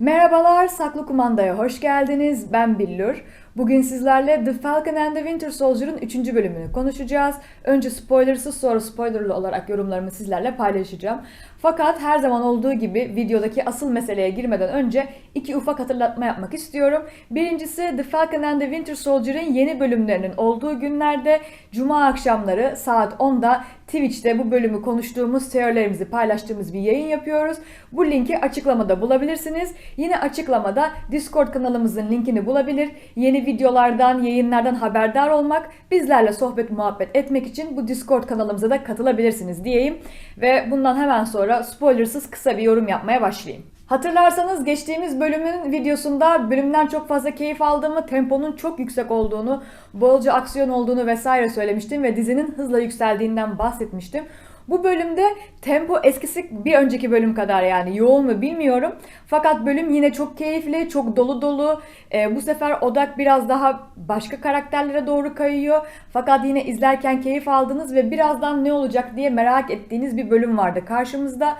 Merhabalar, Saklı Kumanda'ya hoş geldiniz. Ben Billur. Bugün sizlerle The Falcon and the Winter Soldier'ın 3. bölümünü konuşacağız. Önce spoilersız sonra spoilerlı olarak yorumlarımı sizlerle paylaşacağım. Fakat her zaman olduğu gibi videodaki asıl meseleye girmeden önce iki ufak hatırlatma yapmak istiyorum. Birincisi The Falcon and the Winter Soldier'ın yeni bölümlerinin olduğu günlerde Cuma akşamları saat 10'da Twitch'te bu bölümü konuştuğumuz teorilerimizi paylaştığımız bir yayın yapıyoruz. Bu linki açıklamada bulabilirsiniz. Yine açıklamada Discord kanalımızın linkini bulabilir. Yeni videolardan, yayınlardan haberdar olmak, bizlerle sohbet muhabbet etmek için bu Discord kanalımıza da katılabilirsiniz diyeyim. Ve bundan hemen sonra spoilersız kısa bir yorum yapmaya başlayayım. Hatırlarsanız geçtiğimiz bölümün videosunda bölümden çok fazla keyif aldığımı, temponun çok yüksek olduğunu, bolca aksiyon olduğunu vesaire söylemiştim ve dizinin hızla yükseldiğinden bahsetmiştim. Bu bölümde tempo eskisi bir önceki bölüm kadar yani yoğun mu bilmiyorum. Fakat bölüm yine çok keyifli, çok dolu dolu. Ee, bu sefer odak biraz daha başka karakterlere doğru kayıyor. Fakat yine izlerken keyif aldığınız ve birazdan ne olacak diye merak ettiğiniz bir bölüm vardı karşımızda.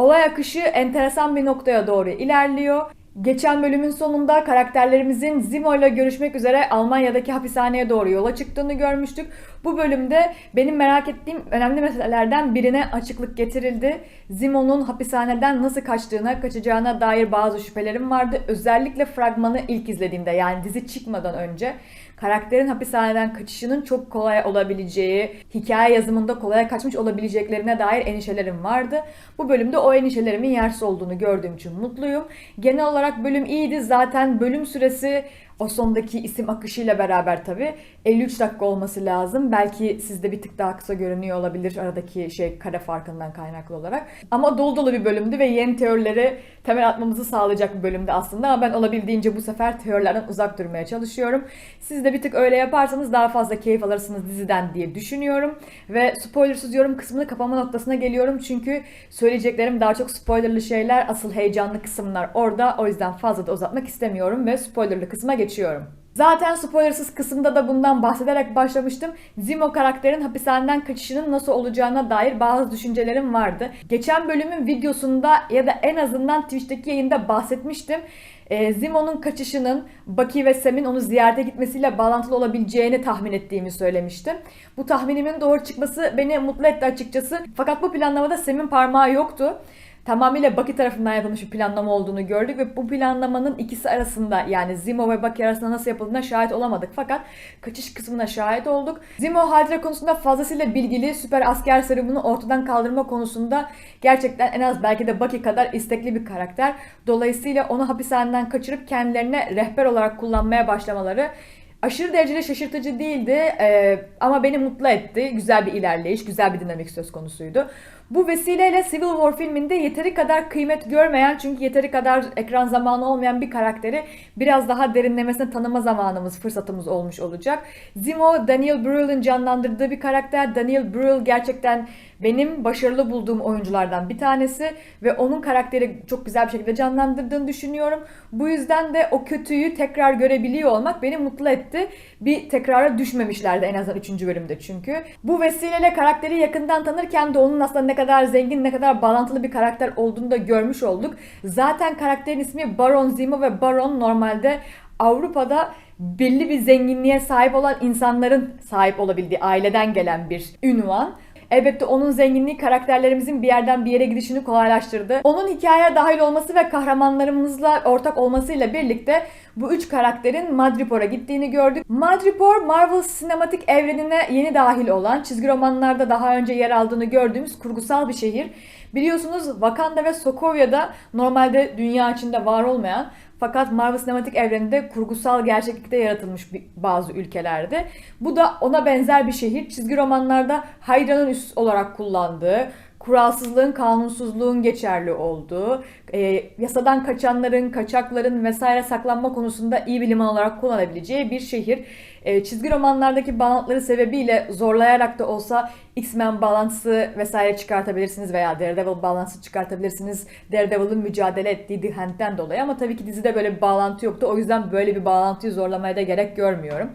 Olay akışı enteresan bir noktaya doğru ilerliyor. Geçen bölümün sonunda karakterlerimizin Zimo ile görüşmek üzere Almanya'daki hapishaneye doğru yola çıktığını görmüştük. Bu bölümde benim merak ettiğim önemli meselelerden birine açıklık getirildi. Zimo'nun hapishaneden nasıl kaçtığına, kaçacağına dair bazı şüphelerim vardı. Özellikle fragmanı ilk izlediğimde yani dizi çıkmadan önce karakterin hapishaneden kaçışının çok kolay olabileceği, hikaye yazımında kolay kaçmış olabileceklerine dair endişelerim vardı. Bu bölümde o endişelerimin yersiz olduğunu gördüğüm için mutluyum. Genel olarak bölüm iyiydi. Zaten bölüm süresi o sondaki isim akışıyla beraber tabi 53 dakika olması lazım. Belki sizde bir tık daha kısa görünüyor olabilir aradaki şey kare farkından kaynaklı olarak. Ama dolu dolu bir bölümdü ve yeni teorileri temel atmamızı sağlayacak bir bölümdü aslında. Ama ben olabildiğince bu sefer teorilerden uzak durmaya çalışıyorum. Siz de bir tık öyle yaparsanız daha fazla keyif alırsınız diziden diye düşünüyorum. Ve spoilersız yorum kısmını kapama noktasına geliyorum. Çünkü söyleyeceklerim daha çok spoilerlı şeyler. Asıl heyecanlı kısımlar orada. O yüzden fazla da uzatmak istemiyorum ve spoilerlı kısma geçiyorum. Zaten spoilersız kısımda da bundan bahsederek başlamıştım. Zimo karakterin hapishaneden kaçışının nasıl olacağına dair bazı düşüncelerim vardı. Geçen bölümün videosunda ya da en azından Twitch'teki yayında bahsetmiştim. E, Zimo'nun kaçışının Baki ve Sam'in onu ziyarete gitmesiyle bağlantılı olabileceğini tahmin ettiğimi söylemiştim. Bu tahminimin doğru çıkması beni mutlu etti açıkçası. Fakat bu planlamada Sam'in parmağı yoktu tamamıyla Baki tarafından yapılmış bir planlama olduğunu gördük ve bu planlamanın ikisi arasında yani Zimo ve Baki arasında nasıl yapıldığına şahit olamadık. Fakat kaçış kısmına şahit olduk. Zimo Hydra konusunda fazlasıyla bilgili süper asker serumunu ortadan kaldırma konusunda gerçekten en az belki de Baki kadar istekli bir karakter. Dolayısıyla onu hapishaneden kaçırıp kendilerine rehber olarak kullanmaya başlamaları aşırı derecede şaşırtıcı değildi ee, ama beni mutlu etti. Güzel bir ilerleyiş, güzel bir dinamik söz konusuydu. Bu vesileyle Civil War filminde yeteri kadar kıymet görmeyen çünkü yeteri kadar ekran zamanı olmayan bir karakteri biraz daha derinlemesine tanıma zamanımız, fırsatımız olmuş olacak. Zemo, Daniel Bruhl'ın canlandırdığı bir karakter. Daniel Bruhl gerçekten benim başarılı bulduğum oyunculardan bir tanesi ve onun karakteri çok güzel bir şekilde canlandırdığını düşünüyorum. Bu yüzden de o kötüyü tekrar görebiliyor olmak beni mutlu etti. Bir tekrara düşmemişlerdi en azından 3. bölümde çünkü. Bu vesileyle karakteri yakından tanırken de onun aslında ne kadar zengin, ne kadar bağlantılı bir karakter olduğunu da görmüş olduk. Zaten karakterin ismi Baron Zemo ve Baron normalde Avrupa'da belli bir zenginliğe sahip olan insanların sahip olabildiği aileden gelen bir ünvan. Elbette onun zenginliği karakterlerimizin bir yerden bir yere gidişini kolaylaştırdı. Onun hikayeye dahil olması ve kahramanlarımızla ortak olmasıyla birlikte bu üç karakterin Madripoor'a gittiğini gördük. Madripoor, Marvel sinematik evrenine yeni dahil olan, çizgi romanlarda daha önce yer aldığını gördüğümüz kurgusal bir şehir. Biliyorsunuz Wakanda ve Sokovya'da normalde dünya içinde var olmayan fakat Marvel sinematik evreninde kurgusal gerçeklikte yaratılmış bazı ülkelerde. Bu da ona benzer bir şehir. Çizgi romanlarda Hydra'nın üst olarak kullandığı, kuralsızlığın, kanunsuzluğun geçerli olduğu, e, yasadan kaçanların, kaçakların vesaire saklanma konusunda iyi bir liman olarak kullanabileceği bir şehir. E, çizgi romanlardaki bağlantıları sebebiyle zorlayarak da olsa X-Men bağlantısı vesaire çıkartabilirsiniz veya Daredevil bağlantısı çıkartabilirsiniz. Daredevil'ın mücadele ettiği The Hand'den dolayı ama tabii ki dizide böyle bir bağlantı yoktu. O yüzden böyle bir bağlantıyı zorlamaya da gerek görmüyorum.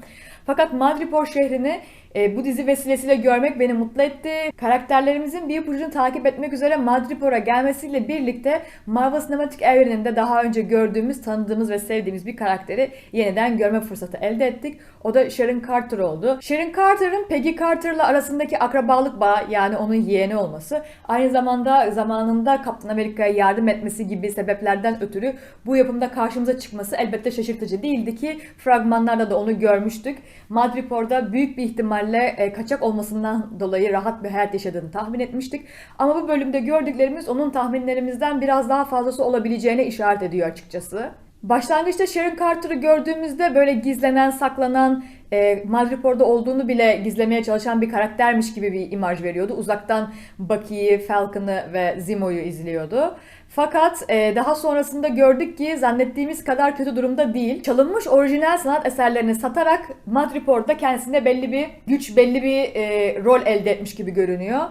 Fakat Madripoor şehrini e, bu dizi vesilesiyle görmek beni mutlu etti. Karakterlerimizin bir ipucunu takip etmek üzere Madripoor'a gelmesiyle birlikte Marvel Sinematik evreninde daha önce gördüğümüz, tanıdığımız ve sevdiğimiz bir karakteri yeniden görme fırsatı elde ettik. O da Sharon Carter oldu. Sharon Carter'ın Peggy Carter'la arasındaki akrabalık bağı yani onun yeğeni olması aynı zamanda zamanında Kaptan Amerika'ya yardım etmesi gibi sebeplerden ötürü bu yapımda karşımıza çıkması elbette şaşırtıcı değildi ki fragmanlarda da onu görmüştük. Madripoor'da büyük bir ihtimalle e, kaçak olmasından dolayı rahat bir hayat yaşadığını tahmin etmiştik. Ama bu bölümde gördüklerimiz onun tahminlerimizden biraz daha fazlası olabileceğine işaret ediyor açıkçası. Başlangıçta Sharon Carter'ı gördüğümüzde böyle gizlenen, saklanan, e, Madripoor'da olduğunu bile gizlemeye çalışan bir karaktermiş gibi bir imaj veriyordu. Uzaktan Bucky'yi, Falcon'ı ve Zemo'yu izliyordu. Fakat e, daha sonrasında gördük ki zannettiğimiz kadar kötü durumda değil. Çalınmış orijinal sanat eserlerini satarak Madripoor'da kendisine belli bir güç, belli bir e, rol elde etmiş gibi görünüyor.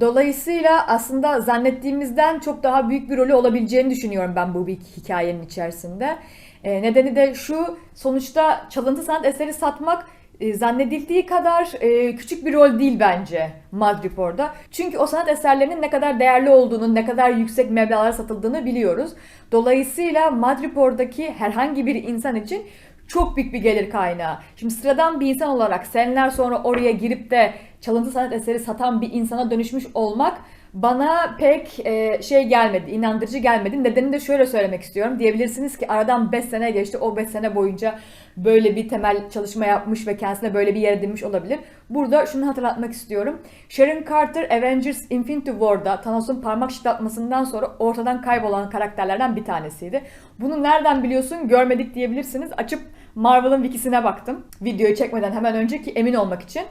Dolayısıyla aslında zannettiğimizden çok daha büyük bir rolü olabileceğini düşünüyorum ben bu bir hikayenin içerisinde. E, nedeni de şu, sonuçta çalıntı sanat eseri satmak e, zannedildiği kadar e, küçük bir rol değil bence Madripoor'da. Çünkü o sanat eserlerinin ne kadar değerli olduğunu, ne kadar yüksek meblağlara satıldığını biliyoruz. Dolayısıyla Madripoor'daki herhangi bir insan için çok büyük bir gelir kaynağı. Şimdi sıradan bir insan olarak seneler sonra oraya girip de çalıntı sanat eseri satan bir insana dönüşmüş olmak bana pek e, şey gelmedi, inandırıcı gelmedi. Nedenini de şöyle söylemek istiyorum. Diyebilirsiniz ki aradan 5 sene geçti. O 5 sene boyunca böyle bir temel çalışma yapmış ve kendisine böyle bir yer edinmiş olabilir. Burada şunu hatırlatmak istiyorum. Sharon Carter Avengers Infinity War'da Thanos'un parmak şıklatmasından sonra ortadan kaybolan karakterlerden bir tanesiydi. Bunu nereden biliyorsun görmedik diyebilirsiniz. Açıp Marvel'ın wikisine baktım. Videoyu çekmeden hemen önce ki emin olmak için.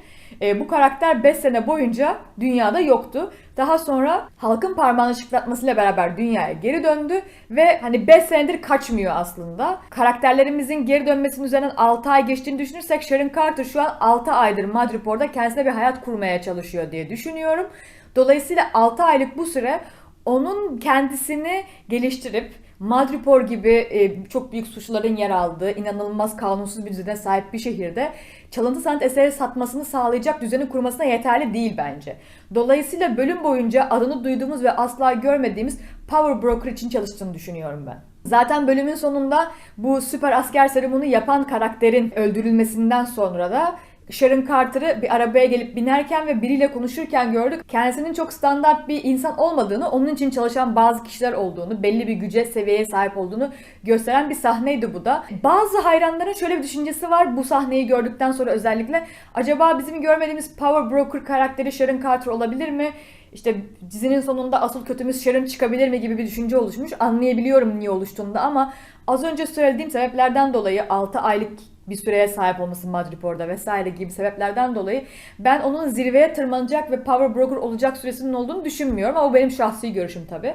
E, bu karakter 5 sene boyunca dünyada yoktu. Daha sonra halkın parmağını şıklatmasıyla beraber dünyaya geri döndü ve hani 5 senedir kaçmıyor aslında. Karakterlerimizin geri dönmesinin üzerinden 6 ay geçtiğini düşünürsek Sharon Carter şu an 6 aydır Madripoor'da kendisine bir hayat kurmaya çalışıyor diye düşünüyorum. Dolayısıyla 6 aylık bu süre onun kendisini geliştirip Madripoor gibi e, çok büyük suçların yer aldığı, inanılmaz kanunsuz bir düzene sahip bir şehirde çalıntı sanat eseri satmasını sağlayacak düzeni kurmasına yeterli değil bence. Dolayısıyla bölüm boyunca adını duyduğumuz ve asla görmediğimiz Power Broker için çalıştığını düşünüyorum ben. Zaten bölümün sonunda bu süper asker serumunu yapan karakterin öldürülmesinden sonra da Sharon Carter'ı bir arabaya gelip binerken ve biriyle konuşurken gördük. Kendisinin çok standart bir insan olmadığını, onun için çalışan bazı kişiler olduğunu, belli bir güce, seviyeye sahip olduğunu gösteren bir sahneydi bu da. Bazı hayranların şöyle bir düşüncesi var bu sahneyi gördükten sonra özellikle. Acaba bizim görmediğimiz Power Broker karakteri Sharon Carter olabilir mi? İşte dizinin sonunda asıl kötümüz Sharon çıkabilir mi gibi bir düşünce oluşmuş. Anlayabiliyorum niye oluştuğunu da ama az önce söylediğim sebeplerden dolayı 6 aylık bir süreye sahip olması Madripoor'da vesaire gibi sebeplerden dolayı ben onun zirveye tırmanacak ve power broker olacak süresinin olduğunu düşünmüyorum ama bu benim şahsi görüşüm tabi.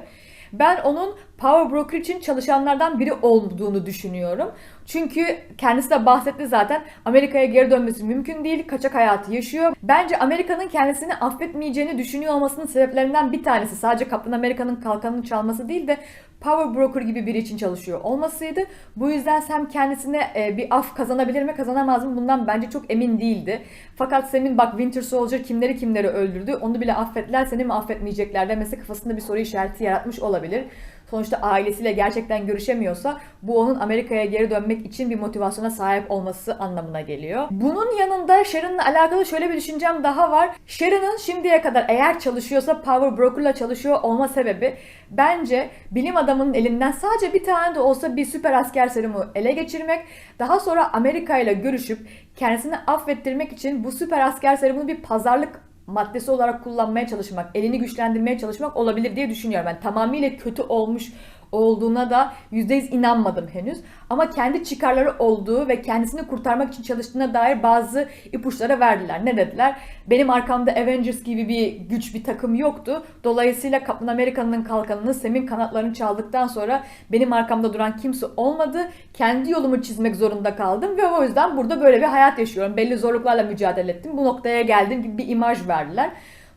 Ben onun Power Broker için çalışanlardan biri olduğunu düşünüyorum. Çünkü kendisi de bahsetti zaten Amerika'ya geri dönmesi mümkün değil. Kaçak hayatı yaşıyor. Bence Amerika'nın kendisini affetmeyeceğini düşünüyor olmasının sebeplerinden bir tanesi sadece Kaptan Amerika'nın kalkanını çalması değil de Power Broker gibi biri için çalışıyor olmasıydı. Bu yüzden Sam kendisine e, bir af kazanabilir mi kazanamaz mı bundan bence çok emin değildi. Fakat Sam'in bak Winter Soldier kimleri kimleri öldürdü onu bile affettiler seni mi affetmeyecekler demesi kafasında bir soru işareti yaratmış olabilir sonuçta ailesiyle gerçekten görüşemiyorsa bu onun Amerika'ya geri dönmek için bir motivasyona sahip olması anlamına geliyor. Bunun yanında Sharon'la alakalı şöyle bir düşüncem daha var. Sharon'ın şimdiye kadar eğer çalışıyorsa Power Broker'la çalışıyor olma sebebi bence bilim adamının elinden sadece bir tane de olsa bir süper asker serumu ele geçirmek, daha sonra Amerika ile görüşüp kendisini affettirmek için bu süper asker serumunu bir pazarlık maddesi olarak kullanmaya çalışmak, elini güçlendirmeye çalışmak olabilir diye düşünüyorum. Yani tamamıyla kötü olmuş olduğuna da %100 inanmadım henüz. Ama kendi çıkarları olduğu ve kendisini kurtarmak için çalıştığına dair bazı ipuçları verdiler. Ne dediler? Benim arkamda Avengers gibi bir güç bir takım yoktu. Dolayısıyla Kaptan Amerika'nın kalkanını Sam'in kanatlarını çaldıktan sonra benim arkamda duran kimse olmadı. Kendi yolumu çizmek zorunda kaldım ve o yüzden burada böyle bir hayat yaşıyorum. Belli zorluklarla mücadele ettim. Bu noktaya geldim gibi bir imaj verdiler.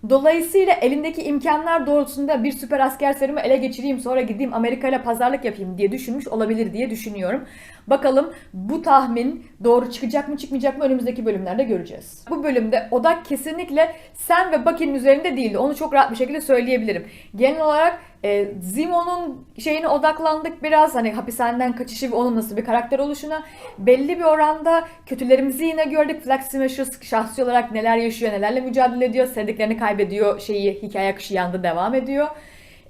Dolayısıyla elindeki imkanlar doğrultusunda bir süper asker serumu ele geçireyim sonra gideyim Amerika ile pazarlık yapayım diye düşünmüş olabilir diye düşünüyorum. Bakalım bu tahmin doğru çıkacak mı çıkmayacak mı önümüzdeki bölümlerde göreceğiz. Bu bölümde odak kesinlikle Sam ve Bucky'nin üzerinde değildi. Onu çok rahat bir şekilde söyleyebilirim. Genel olarak e, Zimo'nun şeyine odaklandık biraz. Hani hapishaneden kaçışı ve onun nasıl bir karakter oluşuna. Belli bir oranda kötülerimizi yine gördük. Flag Smashers şahsi olarak neler yaşıyor, nelerle mücadele ediyor. Sevdiklerini kaybediyor. Şeyi hikaye akışı yanında devam ediyor.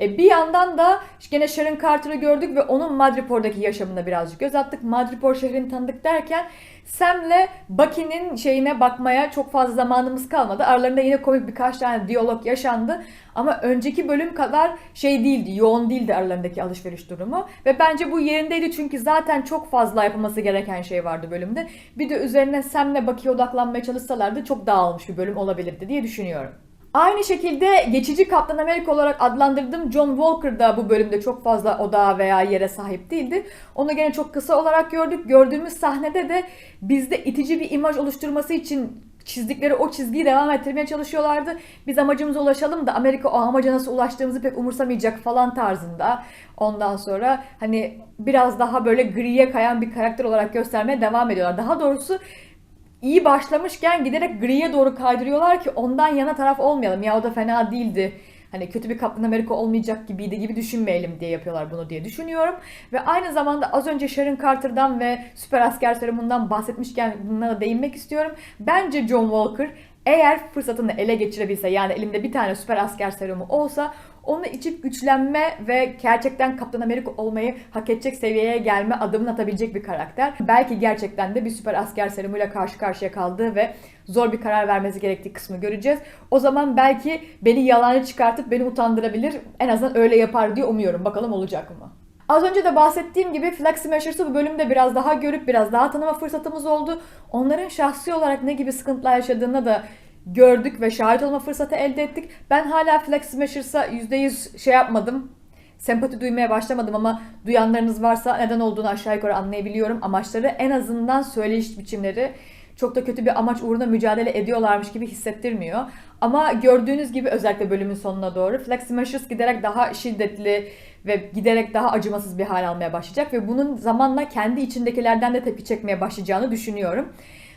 E, bir yandan da gene Sharon Carter'ı gördük ve onun Madripoor'daki yaşamına birazcık göz attık. Madripoor şehrini tanıdık derken Sam'le Bucky'nin şeyine bakmaya çok fazla zamanımız kalmadı. Aralarında yine komik birkaç tane diyalog yaşandı. Ama önceki bölüm kadar şey değildi, yoğun değildi aralarındaki alışveriş durumu. Ve bence bu yerindeydi çünkü zaten çok fazla yapılması gereken şey vardı bölümde. Bir de üzerine Sam'le Bucky'ye odaklanmaya çalışsalardı çok dağılmış bir bölüm olabilirdi diye düşünüyorum. Aynı şekilde geçici Kaptan Amerika olarak adlandırdığım John Walker da bu bölümde çok fazla odağa veya yere sahip değildi. Onu gene çok kısa olarak gördük. Gördüğümüz sahnede de bizde itici bir imaj oluşturması için çizdikleri o çizgiyi devam ettirmeye çalışıyorlardı. Biz amacımıza ulaşalım da Amerika o amaca nasıl ulaştığımızı pek umursamayacak falan tarzında. Ondan sonra hani biraz daha böyle griye kayan bir karakter olarak göstermeye devam ediyorlar. Daha doğrusu iyi başlamışken giderek griye doğru kaydırıyorlar ki ondan yana taraf olmayalım. Ya o da fena değildi. Hani kötü bir Kaptan Amerika olmayacak gibiydi gibi düşünmeyelim diye yapıyorlar bunu diye düşünüyorum. Ve aynı zamanda az önce Sharon Carter'dan ve Süper Asker Serumu'ndan bahsetmişken bunlara değinmek istiyorum. Bence John Walker eğer fırsatını ele geçirebilse yani elimde bir tane süper asker serumu olsa onu içip güçlenme ve gerçekten Kaptan Amerika olmayı hak edecek seviyeye gelme adımını atabilecek bir karakter. Belki gerçekten de bir süper asker serumuyla karşı karşıya kaldığı ve zor bir karar vermesi gerektiği kısmı göreceğiz. O zaman belki beni yalanı çıkartıp beni utandırabilir. En azından öyle yapar diye umuyorum. Bakalım olacak mı? Az önce de bahsettiğim gibi Flag Smashers'ı bu bölümde biraz daha görüp biraz daha tanıma fırsatımız oldu. Onların şahsi olarak ne gibi sıkıntılar yaşadığına da gördük ve şahit olma fırsatı elde ettik. Ben hala Flag Smashers'a %100 şey yapmadım. Sempati duymaya başlamadım ama duyanlarınız varsa neden olduğunu aşağı yukarı anlayabiliyorum. Amaçları en azından söyleyiş biçimleri çok da kötü bir amaç uğruna mücadele ediyorlarmış gibi hissettirmiyor. Ama gördüğünüz gibi özellikle bölümün sonuna doğru Smashers giderek daha şiddetli ve giderek daha acımasız bir hal almaya başlayacak ve bunun zamanla kendi içindekilerden de tepki çekmeye başlayacağını düşünüyorum.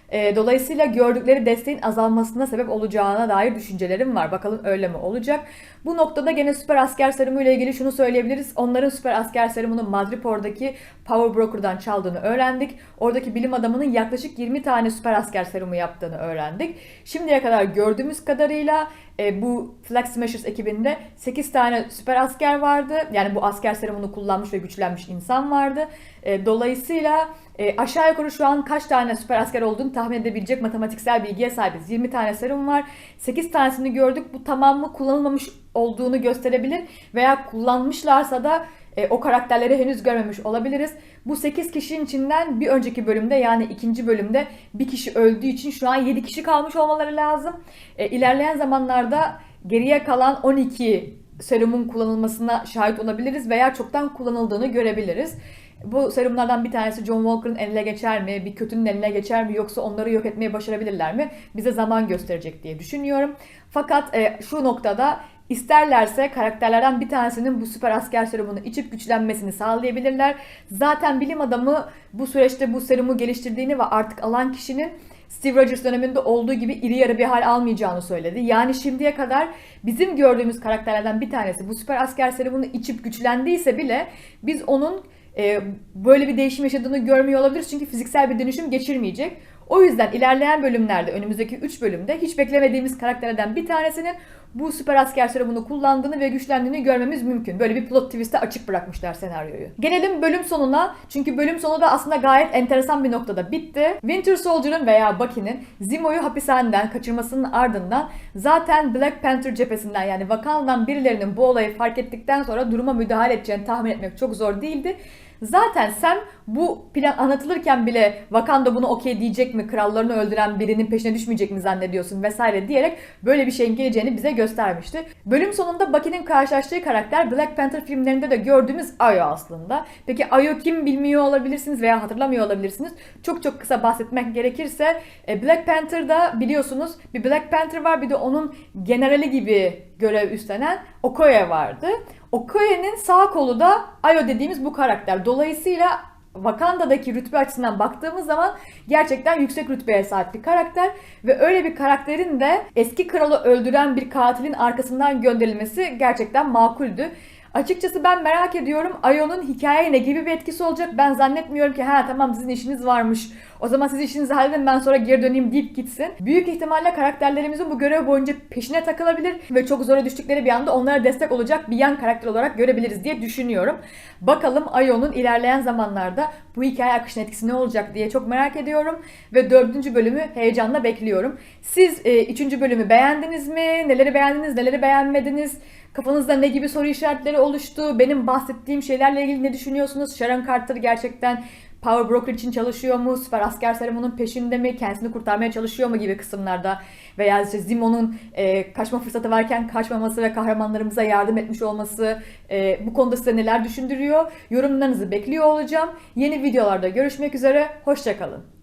E, dolayısıyla gördükleri desteğin azalmasına sebep olacağına dair düşüncelerim var. Bakalım öyle mi olacak? Bu noktada gene süper asker serumu ile ilgili şunu söyleyebiliriz. Onların süper asker serumunu Madripoor'daki Power Broker'dan çaldığını öğrendik. Oradaki bilim adamının yaklaşık 20 tane süper asker serumu yaptığını öğrendik. Şimdiye kadar gördüğümüz kadarıyla e, bu Flag Smashers ekibinde 8 tane süper asker vardı. Yani bu asker serumunu kullanmış ve güçlenmiş insan vardı. E, dolayısıyla e, aşağı yukarı şu an kaç tane süper asker olduğunu tahmin edebilecek matematiksel bilgiye sahibiz. 20 tane serum var. 8 tanesini gördük. Bu tamamı kullanılmamış olduğunu gösterebilir. Veya kullanmışlarsa da e, o karakterleri henüz görmemiş olabiliriz. Bu 8 kişinin içinden bir önceki bölümde yani ikinci bölümde bir kişi öldüğü için şu an 7 kişi kalmış olmaları lazım. E, ilerleyen zamanlarda geriye kalan 12 serumun kullanılmasına şahit olabiliriz veya çoktan kullanıldığını görebiliriz. Bu serumlardan bir tanesi John Walker'ın eline geçer mi? Bir kötünün eline geçer mi? Yoksa onları yok etmeye başarabilirler mi? Bize zaman gösterecek diye düşünüyorum. Fakat e, şu noktada isterlerse karakterlerden bir tanesinin bu süper asker serumunu içip güçlenmesini sağlayabilirler. Zaten bilim adamı bu süreçte bu serumu geliştirdiğini ve artık alan kişinin Steve Rogers döneminde olduğu gibi iri yarı bir hal almayacağını söyledi. Yani şimdiye kadar bizim gördüğümüz karakterlerden bir tanesi bu süper asker serumunu içip güçlendiyse bile biz onun e, böyle bir değişim yaşadığını görmüyor olabiliriz. Çünkü fiziksel bir dönüşüm geçirmeyecek. O yüzden ilerleyen bölümlerde, önümüzdeki 3 bölümde hiç beklemediğimiz karakterlerden bir tanesinin bu süper asker serumunu kullandığını ve güçlendiğini görmemiz mümkün. Böyle bir plot twist'e açık bırakmışlar senaryoyu. Gelelim bölüm sonuna. Çünkü bölüm sonu da aslında gayet enteresan bir noktada bitti. Winter Soldier'ın veya Bucky'nin Zimo'yu hapishaneden kaçırmasının ardından zaten Black Panther cephesinden yani Wakanda'dan birilerinin bu olayı fark ettikten sonra duruma müdahale edeceğini tahmin etmek çok zor değildi. Zaten Sam bu plan anlatılırken bile Wakanda bunu okey diyecek mi? Krallarını öldüren birinin peşine düşmeyecek mi zannediyorsun vesaire diyerek böyle bir şeyin geleceğini bize göstermişti. Bölüm sonunda Bucky'nin karşılaştığı karakter Black Panther filmlerinde de gördüğümüz Ayo aslında. Peki Ayo kim bilmiyor olabilirsiniz veya hatırlamıyor olabilirsiniz. Çok çok kısa bahsetmek gerekirse e, Black Panther'da biliyorsunuz bir Black Panther var bir de onun generali gibi görev üstlenen Okoye vardı. Okoye'nin sağ kolu da Ayo dediğimiz bu karakter. Dolayısıyla Wakanda'daki rütbe açısından baktığımız zaman gerçekten yüksek rütbeye sahip bir karakter ve öyle bir karakterin de eski kralı öldüren bir katilin arkasından gönderilmesi gerçekten makuldü. Açıkçası ben merak ediyorum Ayo'nun hikayeye ne gibi bir etkisi olacak ben zannetmiyorum ki ha tamam sizin işiniz varmış o zaman siz işinizi halledin ben sonra geri döneyim deyip gitsin. Büyük ihtimalle karakterlerimizin bu görev boyunca peşine takılabilir ve çok zora düştükleri bir anda onlara destek olacak bir yan karakter olarak görebiliriz diye düşünüyorum. Bakalım Ayo'nun ilerleyen zamanlarda bu hikaye akışının etkisi ne olacak diye çok merak ediyorum ve dördüncü bölümü heyecanla bekliyorum. Siz e, üçüncü bölümü beğendiniz mi? Neleri beğendiniz, neleri beğenmediniz? Kafanızda ne gibi soru işaretleri oluştu? Benim bahsettiğim şeylerle ilgili ne düşünüyorsunuz? Sharon Carter gerçekten Power Broker için çalışıyor mu? Süper asker serumunun peşinde mi? Kendisini kurtarmaya çalışıyor mu gibi kısımlarda? Veya işte Zimo'nun e, kaçma fırsatı varken kaçmaması ve kahramanlarımıza yardım etmiş olması e, bu konuda size neler düşündürüyor? Yorumlarınızı bekliyor olacağım. Yeni videolarda görüşmek üzere. Hoşçakalın.